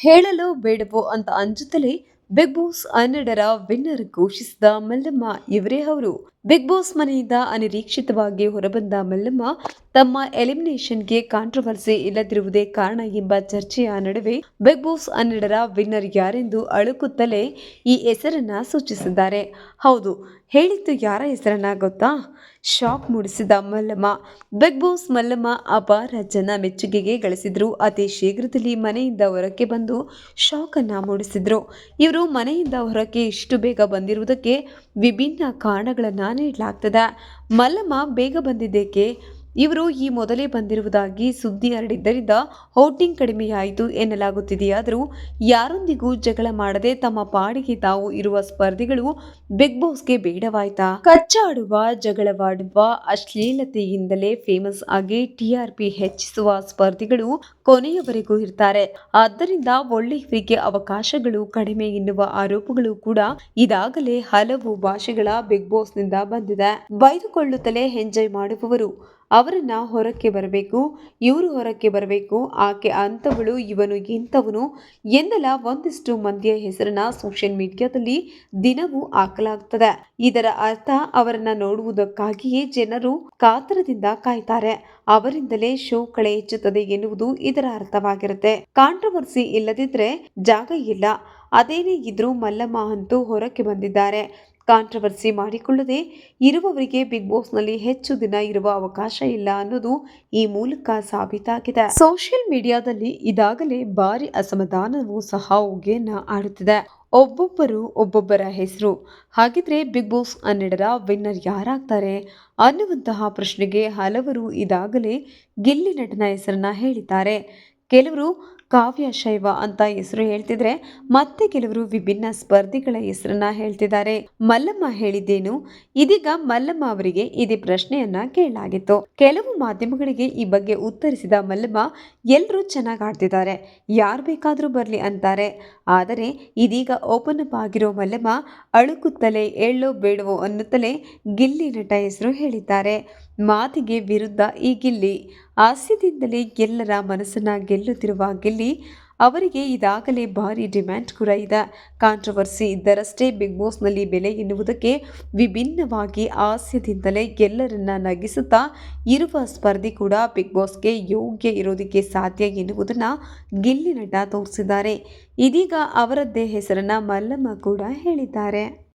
ಹೇಳಲು ಬೇಡವೋ ಅಂತ ಅಂಜುತ್ತಲೇ ಬಿಗ್ ಬಾಸ್ ಹನ್ನೆರಡರ ವಿನ್ನರ್ ಘೋಷಿಸಿದ ಮಲ್ಲಮ್ಮ ಇವರೇ ಅವರು. ಬಿಗ್ ಬಾಸ್ ಮನೆಯಿಂದ ಅನಿರೀಕ್ಷಿತವಾಗಿ ಹೊರಬಂದ ಮಲ್ಲಮ್ಮ ತಮ್ಮ ಎಲಿಮಿನೇಷನ್ಗೆ ಕಾಂಟ್ರವರ್ಸಿ ಇಲ್ಲದಿರುವುದೇ ಕಾರಣ ಎಂಬ ಚರ್ಚೆಯ ನಡುವೆ ಬಿಗ್ ಬಾಸ್ ಹನ್ನೆರಡರ ವಿನ್ನರ್ ಯಾರೆಂದು ಅಳುಕುತ್ತಲೇ ಈ ಹೆಸರನ್ನ ಸೂಚಿಸಿದ್ದಾರೆ. ಹೌದು, ಹೇಳಿದ್ದು ಯಾರ ಹೆಸರನ್ನ ಗೊತ್ತಾ? ಶಾಕ್ ಮೂಡಿಸಿದ ಮಲ್ಲಮ್ಮ. ಬಿಗ್ ಬಾಸ್ ಮಲ್ಲಮ್ಮ ಅಪಾರ ಜನ ಮೆಚ್ಚುಗೆಗೆ ಗಳಿಸಿದ್ರು. ಅತಿ ಶೀಘ್ರದಲ್ಲಿ ಮನೆಯಿಂದ ಹೊರಕ್ಕೆ ಬಂದು ಶಾಕ್ ಅನ್ನ ಮೂಡಿಸಿದ್ರು. ಇವರು ಮನೆಯಿಂದ ಹೊರಕ್ಕೆ ಇಷ್ಟು ಬೇಗ ಬಂದಿರುವುದಕ್ಕೆ ವಿಭಿನ್ನ ಕಾರಣಗಳನ್ನು ನೀಡಲಾಗ್ತದೆ ಮಲ್ಲಮ್ಮ ಬೇಗ ಬಂದಿದ್ದೇಕೆ ಇವರು ಈ ಮೊದಲೇ ಬಂದಿರುವುದಾಗಿ ಸುದ್ದಿ ಹರಡಿದ್ದರಿಂದ ಹೌಟಿಂಗ್ ಕಡಿಮೆಯಾಯಿತು ಎನ್ನಲಾಗುತ್ತಿದೆಯಾದರೂ ಯಾರೊಂದಿಗೂ ಜಗಳ ಮಾಡದೆ ತಮ್ಮ ಪಾಡಿಗೆ ತಾವು ಇರುವ ಸ್ಪರ್ಧಿಗಳು ಬಿಗ್ ಬಾಸ್ಗೆ ಬೇಡವಾಯ್ತಾ? ಕಚ್ಚಾಡುವ, ಜಗಳವಾಡುವ, ಅಶ್ಲೀಲತೆಯಿಂದಲೇ ಫೇಮಸ್ ಆಗಿ ಟಿಆರ್ಪಿ ಹೆಚ್ಚಿಸುವ ಸ್ಪರ್ಧಿಗಳು ಕೊನೆಯವರೆಗೂ ಇರ್ತಾರೆ. ಆದ್ದರಿಂದ ಒಳ್ಳೆಯವರಿಗೆ ಅವಕಾಶಗಳು ಕಡಿಮೆ ಎನ್ನುವ ಆರೋಪಗಳು ಕೂಡ ಇದಾಗಲೇ ಹಲವು ಭಾಷೆಗಳ ಬಿಗ್ ಬಾಸ್ನಿಂದ ಬಂದಿದೆ. ಬೈದುಕೊಳ್ಳುತ್ತಲೇ ಎಂಜಾಯ್ ಮಾಡುವವರು ಅವರನ್ನ ಹೊರಕ್ಕೆ ಬರಬೇಕು, ಇವರು ಹೊರಕ್ಕೆ ಬರಬೇಕು. ಆಕೆ ಅಂಥವಳು, ಇವನು ಇಂಥವನು ಎಂದೆಲ್ಲ ಒಂದಿಷ್ಟು ಮಂದಿಯ ಹೆಸರನ್ನ ಸೋಷಿಯಲ್ ಮೀಡಿಯಾದಲ್ಲಿ ದಿನವೂ ಹಾಕಲಾಗ್ತದೆ. ಇದರ ಅರ್ಥ ಅವರನ್ನ ನೋಡುವುದಕ್ಕಾಗಿಯೇ ಜನರು ಕಾತರದಿಂದ ಕಾಯ್ತಾರೆ. ಅವರಿಂದಲೇ ಶೋ ಕಳೆ ಹೆಚ್ಚುತ್ತದೆ ಎನ್ನುವುದು ಇದರ ಅರ್ಥವಾಗಿರುತ್ತೆ. ಕಾಂಟ್ರವರ್ಸಿ ಇಲ್ಲದಿದ್ರೆ ಜಾಗ ಇಲ್ಲ. ಅದೇನೇ ಇದ್ರೂ ಮಲ್ಲಮ್ಮ ಅಂತೂ ಹೊರಕ್ಕೆ ಬಂದಿದ್ದಾರೆ. ಕಾಂಟ್ರವರ್ಸಿ ಮಾಡಿಕೊಳ್ಳದೆ ಇರುವವರಿಗೆ ಬಿಗ್ ಬಾಸ್ನಲ್ಲಿ ಹೆಚ್ಚು ದಿನ ಇರುವ ಅವಕಾಶ ಇಲ್ಲ ಅನ್ನೋದು ಈ ಮೂಲಕ ಸಾಬೀತಾಗಿದೆ. ಸೋಷಿಯಲ್ ಮೀಡಿಯಾದಲ್ಲಿ ಇದಾಗಲೇ ಭಾರಿ ಅಸಮಾಧಾನವೂ ಸಹ ಹೊಗೆಯನ್ನ ಆಡುತ್ತಿದೆ. ಒಬ್ಬೊಬ್ಬರು ಒಬ್ಬೊಬ್ಬರ ಹೆಸರು. ಹಾಗಿದ್ರೆ ಬಿಗ್ ಬಾಸ್ ಹನ್ನೆರಡರ ವಿನ್ನರ್ ಯಾರಾಗ್ತಾರೆ? ಅನ್ನುವಂತಹ ಪ್ರಶ್ನೆಗೆ ಹಲವರು ಇದಾಗಲೇ ಗಿಲ್ಲಿ ನಟನ ಹೆಸರನ್ನ ಹೇಳಿದ್ದಾರೆ. ಕೆಲವರು ಕಾವ್ಯ ಶೈವ ಅಂತ ಹೆಸರು ಹೇಳ್ತಿದ್ರೆ ಮತ್ತೆ ಕೆಲವರು ವಿಭಿನ್ನ ಸ್ಪರ್ಧಿಗಳ ಹೆಸರನ್ನ ಹೇಳ್ತಿದ್ದಾರೆ. ಮಲ್ಲಮ್ಮ ಹೇಳಿದ್ದೇನು? ಇದೀಗ ಮಲ್ಲಮ್ಮ ಅವರಿಗೆ ಇದೇ ಪ್ರಶ್ನೆಯನ್ನ ಕೇಳಲಾಗಿತ್ತು. ಕೆಲವು ಮಾಧ್ಯಮಗಳಿಗೆ ಈ ಬಗ್ಗೆ ಉತ್ತರಿಸಿದ ಮಲ್ಲಮ್ಮ, ಎಲ್ಲರೂ ಚೆನ್ನಾಗಿ ಆಡ್ತಿದ್ದಾರೆ, ಯಾರು ಬೇಕಾದರೂ ಬರಲಿ ಅಂತಾರೆ. ಆದರೆ ಇದೀಗ ಓಪನ್ ಅಪ್ ಆಗಿರೋ ಮಲ್ಲಮ್ಮ ಅಳುಕುತ್ತಲೇ ಎಳ್ಳೋ ಬೇಡವೋ ಅನ್ನುತ್ತಲೇ ಗಿಲ್ಲಿ ನಟ ಹೆಸರು ಹೇಳಿದ್ದಾರೆ. ಮಾತಿಗೆ ವಿರುದ್ಧ ಈ ಗಿಲ್ಲಿ, ಹಾಸ್ಯದಿಂದಲೇ ಎಲ್ಲರ ಮನಸ್ಸನ್ನ ಗೆಲ್ಲುತ್ತಿರುವ ಗಿಲ್ಲಿ ಅವರಿಗೆ ಇದಾಗಲೇ ಭಾರಿ ಡಿಮ್ಯಾಂಡ್ ಕೂಡ ಇದೆ. ಕಾಂಟ್ರವರ್ಸಿ ಇದ್ದರಷ್ಟೇ ಬಿಗ್ ಬಾಸ್ನಲ್ಲಿ ಬೆಲೆ ಎನ್ನುವುದಕ್ಕೆ ವಿಭಿನ್ನವಾಗಿ ಹಾಸ್ಯದಿಂದಲೇ ಎಲ್ಲರನ್ನ ನಗಿಸುತ್ತಾ ಇರುವ ಸ್ಪರ್ಧಿ ಕೂಡ ಬಿಗ್ ಬಾಸ್ಗೆ ಯೋಗ್ಯ ಇರೋದಕ್ಕೆ ಸಾಧ್ಯ ಎನ್ನುವುದನ್ನು ಗಿಲ್ಲಿ ತೋರಿಸಿದ್ದಾರೆ. ಇದೀಗ ಅವರದ್ದೇ ಹೆಸರನ್ನು ಮಲ್ಲಮ್ಮ ಕೂಡ ಹೇಳಿದ್ದಾರೆ.